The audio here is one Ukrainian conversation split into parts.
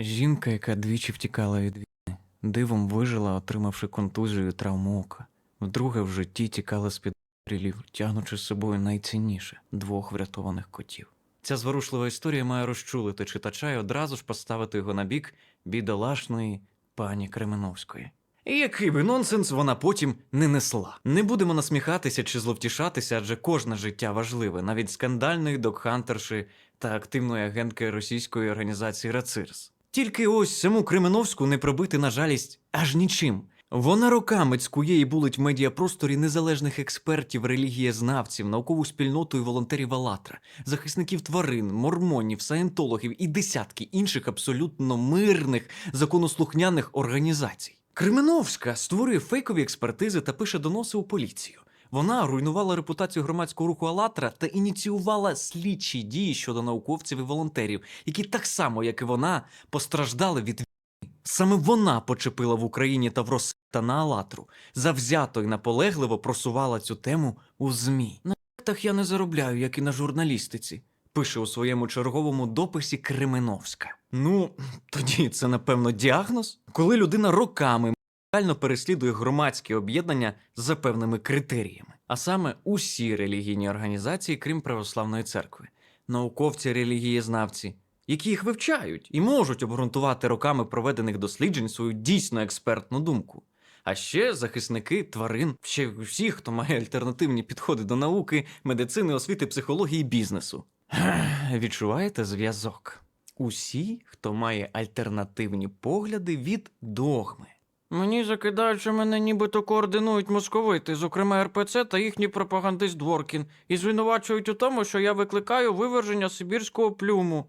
Жінка, яка двічі втікала від війни, дивом вижила, отримавши контузію і травму ока. Вдруге в житті тікала з під обстрілів, тягнучи з собою найцінніше двох врятованих котів. Ця зворушлива історія має розчулити читача і одразу ж поставити його на бік бідолашної пані Кременовської. Який би нонсенс вона потім не несла. Не будемо насміхатися чи зловтішатися, адже кожне життя важливе, навіть скандальної докхантерши та активної агентки російської організації Рацирс. Тільки ось саму Кременовську не пробити на жалість аж нічим. Вона роками цькує і булить в медіапросторі незалежних експертів, релігієзнавців, наукову спільноту і волонтерів Алатра, захисників тварин, мормонів, саєнтологів і десятки інших абсолютно мирних, законослухняних організацій. Кременовська створює фейкові експертизи та пише доноси у поліцію. Вона руйнувала репутацію громадського руху «АЛЛАТРА» та ініціювала слідчі дії щодо науковців і волонтерів, які так само, як і вона, постраждали від війни. Саме вона почепила в Україні та в Росії та на «АЛЛАТРу», завзято і наполегливо просувала цю тему у ЗМІ. На так я не заробляю, як і на журналістиці, пише у своєму черговому дописі Кременовська. Ну, тоді це, напевно, діагноз, коли людина роками реально переслідує громадські об'єднання за певними критеріями, а саме усі релігійні організації, крім православної церкви, науковці, релігієзнавці, які їх вивчають і можуть обґрунтувати роками проведених досліджень свою дійсно експертну думку. А ще захисники тварин, ще всі, хто має альтернативні підходи до науки, медицини, освіти, психології бізнесу. Відчуваєте зв'язок? Усі, хто має альтернативні погляди від догми. Мені закидають, що мене нібито координують московити, зокрема РПЦ та їхній пропагандист Дворкін, і звинувачують у тому, що я викликаю виверження сибірського плюму.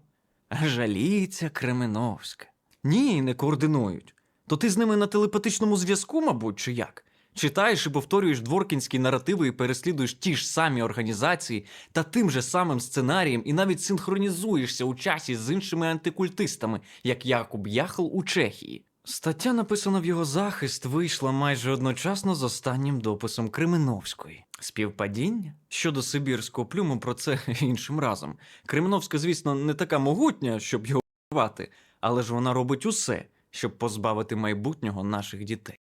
Жаліється Кременовська. Ні, не координують. То ти з ними на телепатичному зв'язку, мабуть, чи як? Читаєш і повторюєш дворкінські наративи і переслідуєш ті ж самі організації та тим же самим сценарієм, і навіть синхронізуєшся у часі з іншими антикультистами, як Якуб Яхл у Чехії. Стаття, написана в його захист, вийшла майже одночасно з останнім дописом Криминовської. Співпадіння щодо сибірського плюму про це іншим разом. Криминовська, звісно, не така могутня, щоб його вбивати, але ж вона робить усе, щоб позбавити майбутнього наших дітей.